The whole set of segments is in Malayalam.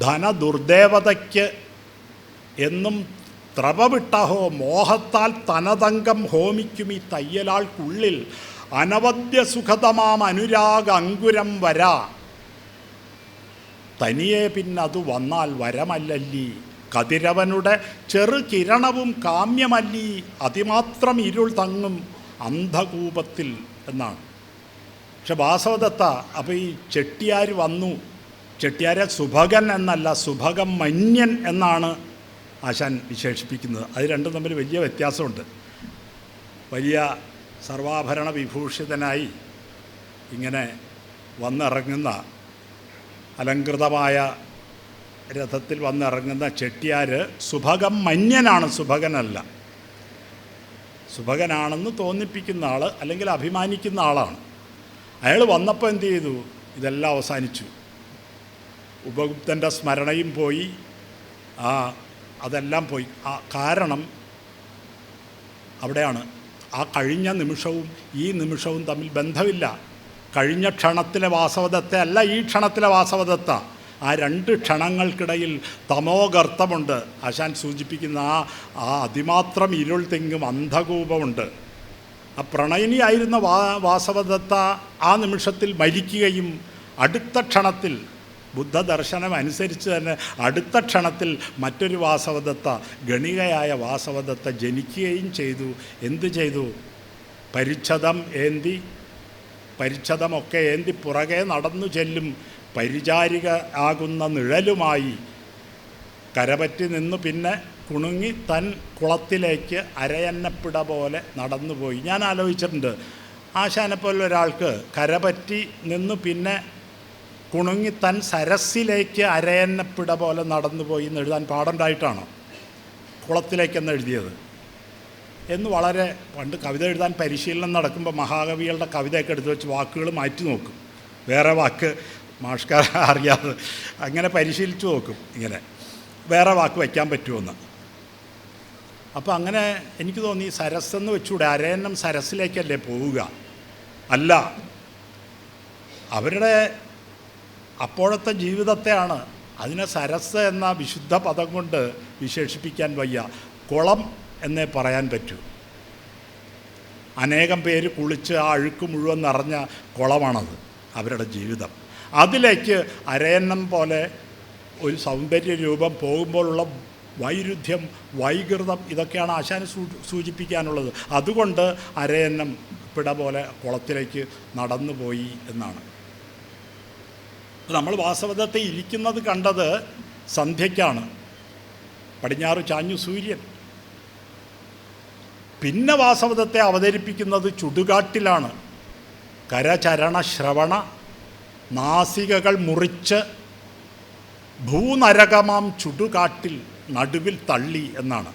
ധനദുർദേവതയ്ക്ക് എന്നും ത്രപവിട്ടഹോ മോഹത്താൽ തനതങ്കം ഹോമിക്കും ഈ തയ്യലാൾക്കുള്ളിൽ. അനവദ്യ സുഖതമാം അനുരാഗ അങ്കുരം വരാ. തനിയെ പിന്നതു വന്നാൽ വരമല്ലല്ലീ. കതിരവനുടെ ചെറു കിരണവും കാമ്യമല്ലീ. അതിമാത്രം ഇരുൾ തങ്ങും അന്ധകൂപത്തിൽ എന്നാണ്. പക്ഷെ വാസവദത്ത അപ്പോൾ ഈ ചെട്ടിയാർ വന്നു. ചെട്ടിയാരെ സുഭകൻ എന്നല്ല സുഭകം മന്യൻ എന്നാണ് ആശാൻ വിശേഷിപ്പിക്കുന്നത്. അത് രണ്ടും തമ്മിൽ വലിയ വ്യത്യാസമുണ്ട്. വലിയ സർവാഭരണ വിഭൂഷിതനായി ഇങ്ങനെ വന്നിറങ്ങുന്ന അലങ്കൃതമായ രഥത്തിൽ വന്നിറങ്ങുന്ന ചെട്ടിയാർ സുഭകം മന്യനാണ് സുഭകനല്ല. സുഭകനാണെന്ന് തോന്നിപ്പിക്കുന്ന ആൾ അല്ലെങ്കിൽ അഭിമാനിക്കുന്ന ആളാണ്. അയാൾ വന്നപ്പോൾ എന്ത് ചെയ്തു? ഇതെല്ലാം അവസാനിച്ചു. ഉപഗുപ്തന്റെ സ്മരണയും പോയി. ആ അതെല്ലാം പോയി. ആ കാരണം അവിടെയാണ്. ആ കഴിഞ്ഞ നിമിഷവും ഈ നിമിഷവും തമ്മിൽ ബന്ധമില്ല. കഴിഞ്ഞ ക്ഷണത്തിലെ വാസവദത്തെ അല്ല ഈ ക്ഷണത്തിലെ വാസവദത്ത. ആ രണ്ട് ക്ഷണങ്ങൾക്കിടയിൽ തമോഗർത്തമുണ്ട് ആശാൻ സൂചിപ്പിക്കുന്ന ആ ആ അതിമാത്രം ഇരുൾ തെങ്ങും അന്ധകൂപമുണ്ട്. ആ പ്രണയിനിയായിരുന്ന വാ വാസവദത്ത ആ നിമിഷത്തിൽ മരിക്കുകയും അടുത്ത ക്ഷണത്തിൽ ബുദ്ധദർശനം അനുസരിച്ച് തന്നെ അടുത്ത ക്ഷണത്തിൽ മറ്റൊരു വാസവദത്ത ഗണികയായ വാസവദത്ത ജനിക്കുകയും ചെയ്തു. എന്തു ചെയ്തു? പരിച്ഛദം ഏന്തി പരിച്ഛദമൊക്കെ ഏന്തി പുറകെ നടന്നു ചെല്ലും പരിചാരിക ആകുന്ന നിഴലുമായി കരപറ്റി നിന്ന് പിന്നെ കുണുങ്ങി തൻ കുളത്തിലേക്ക് അരയന്നപ്പിട പോലെ നടന്നുപോയി. ഞാൻ ആലോചിച്ചിട്ടുണ്ട് ആശാനെപ്പോലൊരാൾക്ക് ഒരാൾക്ക് കരപറ്റി നിന്ന് പിന്നെ കുണുങ്ങി തൻ സരസിലേക്ക് അരയന്നപ്പിട പോലെ നടന്നുപോയി എന്ന് എഴുതാൻ പാടുണ്ടായിട്ടാണോ കുളത്തിലേക്കെന്ന് എഴുതിയത്? എന്ന് വളരെ പണ്ട് കവിത എഴുതാൻ പരിശീലനം നടക്കുമ്പോൾ മഹാകവികളുടെ കവിതയൊക്കെ എടുത്ത് വെച്ച് വാക്കുകൾ മാറ്റി നോക്കും. വേറെ വാക്ക് മാഷ്കാര അറിയാതെ അങ്ങനെ പരിശീലിച്ച് നോക്കും ഇങ്ങനെ. വേറെ വാക്ക് വയ്ക്കാൻ പറ്റുമെന്ന് അപ്പോൾ അങ്ങനെ എനിക്ക് തോന്നി സരസ്സെന്ന് വെച്ചുകൂടെ അരയന്നം സരസിലേക്കല്ലേ പോവുക? അല്ല. അവരുടെ അപ്പോഴത്തെ ജീവിതത്തെയാണ് അതിനെ സരസ് എന്ന വിശുദ്ധ പദം കൊണ്ട് വിശേഷിപ്പിക്കാൻ വയ്യ. കുളം എന്നേ പറയാൻ പറ്റൂ. അനേകം പേര് കുളിച്ച് ആ അഴുക്ക് മുഴുവൻ നിറഞ്ഞ കുളമാണത് അവരുടെ ജീവിതം. അതിലേക്ക് അരയന്നം പോലെ ഒരു സൗന്ദര്യ രൂപം പോകുമ്പോഴുള്ള വൈരുദ്ധ്യം വൈകൃതം ഇതൊക്കെയാണ് ആശാന് സൂചിപ്പിക്കാനുള്ളത്. അതുകൊണ്ട് അരയന്നം പിട പോലെ കുളത്തിലേക്ക് നടന്നുപോയി എന്നാണ്. നമ്മൾ വാസവദത്തെ ഇരിക്കുന്നത് കണ്ടത് സന്ധ്യയ്ക്കാണ്. പടിഞ്ഞാറ് ചാഞ്ഞു സൂര്യൻ. പിന്നെ വാസവദത്തെ അവതരിപ്പിക്കുന്നത് ചുടുകാട്ടിലാണ്. കരചരണ ശ്രവണ നാസികകൾ മുറിച്ച് ഭൂനരകമാം ചുടുകാട്ടിൽ നടുവിൽ തള്ളി എന്നാണ്.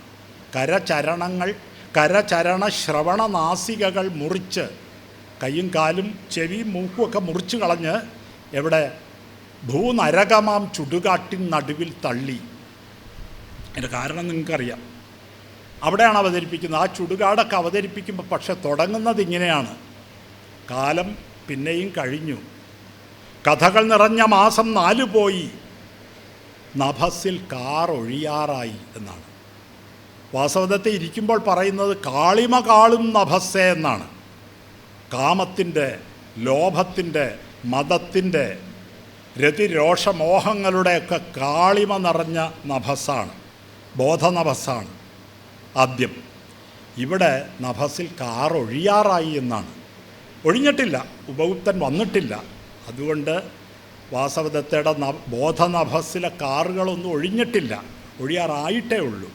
കരചരണങ്ങൾ കരചരണ ശ്രവണ നാസികകൾ മുറിച്ച് കൈയും കാലും ചെവിയും മൂക്കുമൊക്കെ മുറിച്ച് കളഞ്ഞ് എവിടെ ഭൂനരകമാം ചുടുകാട്ടിൻ നടുവിൽ തള്ളി. അതിന്റെ കാരണം നിങ്ങൾക്കറിയാം. അവിടെയാണ് അവതരിപ്പിക്കുന്നത്. ആ ചുടുകാടൊക്കെ അവതരിപ്പിക്കുമ്പോൾ പക്ഷെ തുടങ്ങുന്നത് ഇങ്ങനെയാണ്. കാലം പിന്നെയും കഴിഞ്ഞു. കഥകൾ നിറഞ്ഞ മാസം നാലു പോയി. നഭസിൽ കാർ ഒഴിയാറായി എന്നാണ്. വാസവദത്തെ ഇരിക്കുമ്പോൾ പറയുന്നത് കാളിമ കാളും നഭസ്സേ എന്നാണ്. കാമത്തിന്റെ ലോഭത്തിന്റെ മതത്തിന്റെ രതിരോഷമോഹങ്ങളുടെയൊക്കെ കാളിമ നിറഞ്ഞ നഭസ്സാണ് ബോധനഭസ്സാണ് ആദ്യം. ഇവിടെ നഭസിൽ കാർ ഒഴിയാറായി എന്നാണ്. ഒഴിഞ്ഞിട്ടില്ല ഉപഗുപ്തൻ വന്നിട്ടില്ല. അതുകൊണ്ട് വാസവദത്തയുടെ ന ബോധനഭസിലെ കാറുകളൊന്നും ഒഴിഞ്ഞിട്ടില്ല ഒഴിയാറായിട്ടേ ഉള്ളൂ.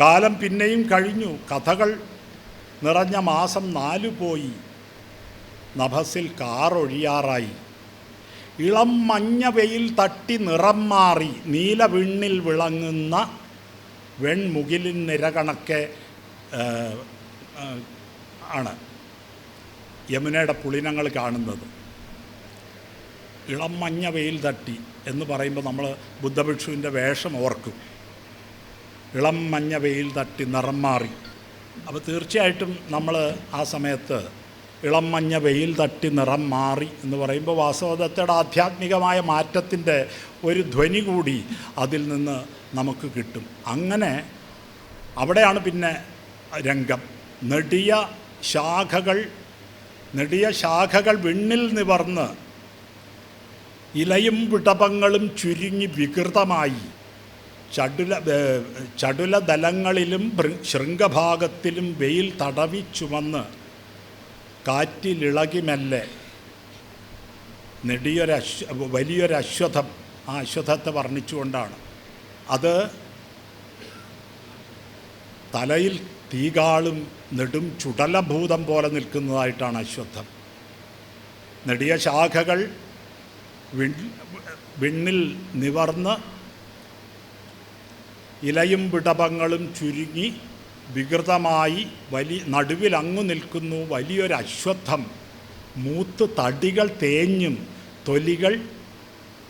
കാലം പിന്നെയും കഴിഞ്ഞു കഥകൾ നിറഞ്ഞ മാസം നാലു പോയി നഭസിൽ കാർ ഒഴിയാറായി ഇളം മഞ്ഞ വെയിൽ തട്ടി നിറം മാറി നീല വിണ്ണിൽ വിളങ്ങുന്ന വെൺമുകിലിൻ നിരകണക്കെ ആണ് യമുനയുടെ പുളിനങ്ങൾ കാണുന്നത്. ഇളം മഞ്ഞ വെയിൽ തട്ടി എന്ന് പറയുമ്പോൾ നമ്മൾ ബുദ്ധഭിക്ഷുവിന്റെ വേഷം ഓർക്കും. ഇളം മഞ്ഞ വെയിൽ തട്ടി നിറം മാറി. അപ്പോൾ തീർച്ചയായിട്ടും നമ്മൾ ആ സമയത്ത് ഇളം മഞ്ഞ വെയിൽ തട്ടി നിറം മാറി എന്ന് പറയുമ്പോൾ വാസവദത്തയുടെ ആധ്യാത്മികമായ മാറ്റത്തിന്റെ ഒരു ധ്വനി കൂടി അതിൽ നിന്ന് നമുക്ക് കിട്ടും. അങ്ങനെ അവിടെയാണ് പിന്നെ രംഗം. നെടിയ ശാഖകൾ നെടിയ ശാഖകൾ വിണ്ണിൽ നിവർന്ന് ഇലയും വിടപങ്ങളും ചുരുങ്ങി വികൃതമായി. ചടുല ചടുലതലങ്ങളിലും ശൃംഗഭാഗത്തിലും വെയിൽ തടവി ചുമന്ന് കാറ്റിലിളകി മെല്ലെ വലിയൊരു വലിയൊരശ്വഥം ആ അശ്വഥത്തെ വർണിച്ചുകൊണ്ടാണ്. അത് തലയിൽ തീകാളും നെടും ചുടലഭൂതം പോലെ നിൽക്കുന്നതായിട്ടാണ് അശ്വത്ഥം നെടിയ ശാഖകൾ വിൺ വിണ്ണിൽ നിവർന്ന് ഇലയും വിടപങ്ങളും ചുരുങ്ങി വികൃതമായി വലിയ നടുവിൽ അങ്ങു നിൽക്കുന്നു വലിയൊരു അശ്വത്ഥം. മൂത്ത് തടികൾ തേഞ്ഞും തൊലികൾ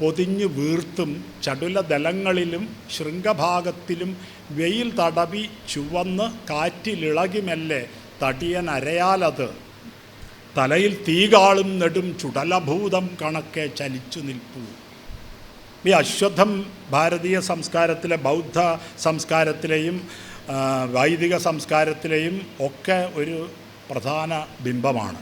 പൊതിഞ്ഞു വീർത്തും ചടുലദലങ്ങളിലും ശൃംഗഭാഗത്തിലും വെയിൽ തടവി ചുവന്ന് കാറ്റിലിളകിമല്ലേ തടിയൻ അരയാലത്. തലയിൽ തീകാളും നെടും ചുടലഭൂതം കണക്കെ ചലിച്ചു നിൽപ്പൂ. ഈ അശ്വത്ഥം ഭാരതീയ സംസ്കാരത്തിലെ ബൗദ്ധ സംസ്കാരത്തിലെയും വൈദിക സംസ്കാരത്തിലെയും ഒക്കെ ഒരു പ്രധാന ബിംബമാണ്.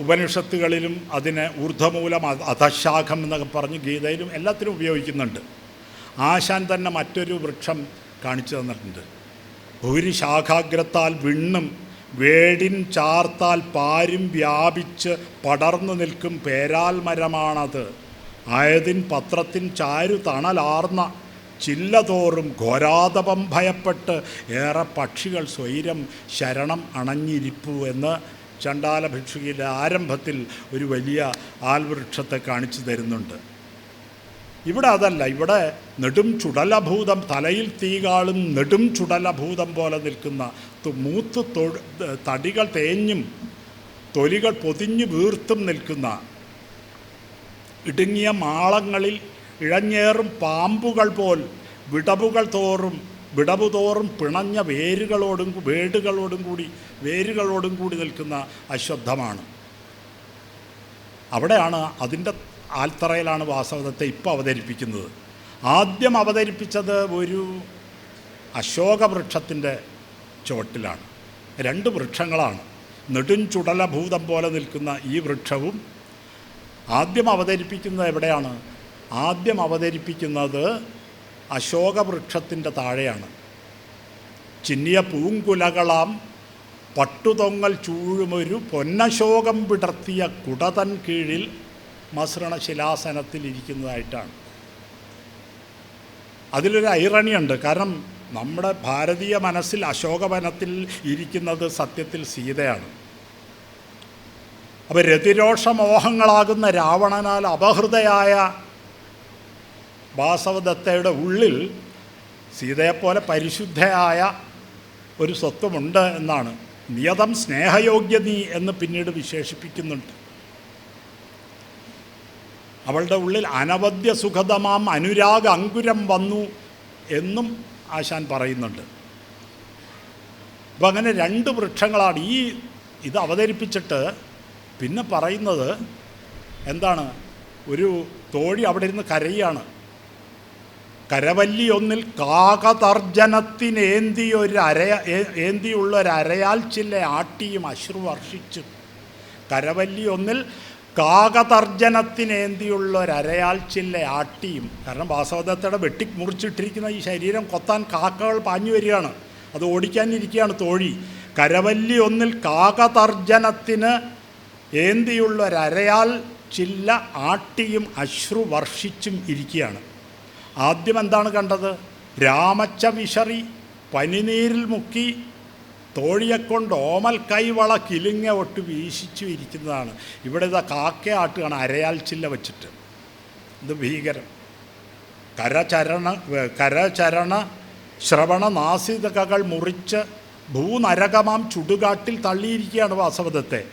ഉപനിഷത്തുകളിലും അതിനെ ഊർധ്വമൂലം അധ- അധശാഖം എന്നൊക്കെ പറഞ്ഞ് ഗീതയിലും എല്ലാത്തിലും ഉപയോഗിക്കുന്നുണ്ട്. ആശാൻ തന്നെ മറ്റൊരു വൃക്ഷം കാണിച്ചു തന്നിട്ടുണ്ട്. ഭൂരിശാഖാഗ്രത്താൽ വിണ്ണും വേടിൻ ചാർത്താൽ പാരും വ്യാപിച്ച് പടർന്നു നിൽക്കും പേരാൽ മരമാണത് ആയതിൻ പത്രത്തിൻ ചാരു തണലാർന്ന ചില്ലതോറും ഘോരാതപം ഭയപ്പെട്ട് ഏറെ പക്ഷികൾ സ്വൈരം ശരണം അണഞ്ഞിരിപ്പു എന്ന് ചണ്ടാല ഭിക്ഷുകിയുടെ ആരംഭത്തിൽ ഒരു വലിയ ആൽവൃക്ഷത്തെ കാണിച്ചു തരുന്നുണ്ട്. ഇവിടെ അതല്ല ഇവിടെ നെടും ചുടലഭൂതം തലയിൽ തീകാളും നെടും ചുടലഭൂതം പോലെ നിൽക്കുന്ന മൂത്ത് തടികൾ തേഞ്ഞും തൊലികൾ പൊതിഞ്ഞു വീർത്തും നിൽക്കുന്ന ഇടുങ്ങിയ മാളങ്ങളിൽ ഇഴഞ്ഞേറും പാമ്പുകൾ പോൽ വിടവുകൾ തോറും വിടവു തോറും പിണഞ്ഞ വേരുകളോടും വേടുകളോടും കൂടി വേരുകളോടും കൂടി നിൽക്കുന്ന അശ്വദ്ധമാണ് അവിടെയാണ് അതിന്റെ ആൽത്തറയിലാണ് വാസവദത്തെ ഇപ്പോൾ അവതരിപ്പിക്കുന്നത്. ആദ്യം അവതരിപ്പിച്ചത് ഒരു അശോക വൃക്ഷത്തിന്റെ ചുവട്ടിലാണ്. രണ്ട് വൃക്ഷങ്ങളാണ്. നെടും ചുടലഭൂതം പോലെ നിൽക്കുന്ന ഈ വൃക്ഷവും ആദ്യം അവതരിപ്പിക്കുന്നത് എവിടെയാണ്? ആദ്യം അവതരിപ്പിക്കുന്നത് അശോകവൃക്ഷത്തിന്റെ താഴെയാണ്. ചിന്നിയ പൂങ്കുലകളാം പട്ടുതൊങ്ങൽ ചൂഴുമൊരു പൊന്നശോകം വിടർത്തിയ കുടതൻ കീഴിൽ മസൃണ ശിലാസനത്തിൽ ഇരിക്കുന്നതായിട്ടാണ് അതിലൊരു ഐറണിയുണ്ട് കാരണം നമ്മുടെ ഭാരതീയ മനസ്സിൽ അശോകവനത്തിൽ ഇരിക്കുന്നത് സത്യത്തിൽ സീതയാണ്. അപ്പോൾ രതിരോഷമോഹങ്ങളാകുന്ന രാവണനാൽ അപഹൃതയായ വാസവദത്തയുടെ ഉള്ളിൽ സീതയെപ്പോലെ പരിശുദ്ധയായ ഒരു സ്വത്വമുണ്ട് എന്നാണ്. നിയതം സ്നേഹയോഗ്യ നീ എന്ന് പിന്നീട് വിശേഷിപ്പിക്കുന്നുണ്ട്. അവളുടെ ഉള്ളിൽ അനവധ്യ സുഖതമാം അനുരാഗ അങ്കുരം വന്നു എന്നും ആശാൻ പറയുന്നുണ്ട്. അപ്പം അങ്ങനെ രണ്ട് വൃക്ഷങ്ങളാണ് ഈ ഇത് അവതരിപ്പിച്ചിട്ട് പിന്നെ പറയുന്നത് എന്താണ്? ഒരു തോഴി അവിടെ ഇരുന്ന് കരയാണ്. കരവല്ലി ഒന്നിൽ കാകതർജനത്തിനേന്തി ഏന്തിയൊരു അരയ ഏ- ഏന്തിയുള്ള അരയാൽ ചില്ല ആട്ടിയും അശ്രു വർഷിച്ചു. കരവല്ലി ഒന്നിൽ കാകതർജനത്തിനേന്തിയുള്ള അരയാൽ ചില്ല ആട്ടിയും കാരണം വാസവദത്തയുടെ വെട്ടി മുറിച്ചിട്ടിരിക്കുന്ന ഈ ശരീരം കൊത്താൻ കാക്കകൾ പാഞ്ഞു വരികയാണ്. അത് ഓടിക്കാനിരിക്കുകയാണ് തോഴി. കരവല്ലി ഒന്നിൽ കാകതർജനത്തിന് ഏന്തിയുള്ള അരയാൽ ചില്ല ആട്ടിയും അശ്രു വർഷിച്ചും ഇരിക്കുകയാണ്. ആദ്യം എന്താണ് കണ്ടത്? രാമച്ച വിഷറി പനിനീരിൽ മുക്കി തോഴിയെക്കൊണ്ട് ഓമൽ കൈവള കിലുങ്ങ ഒട്ട് വീശിച്ചു ഇരിക്കുന്നതാണ്. ഇവിടെ ഇതാ കാക്കയാട്ടുകയാണ് അരയാൽ ചില്ല വച്ചിട്ട്. ഇത് ഭീകരം കരചരണ കരചരണ ശ്രവണ നാസികകൾ മുറിച്ച് ഭൂനരകമാം ചുടുകാട്ടിൽ തള്ളിയിരിക്കുകയാണ് വാസവദത്തെ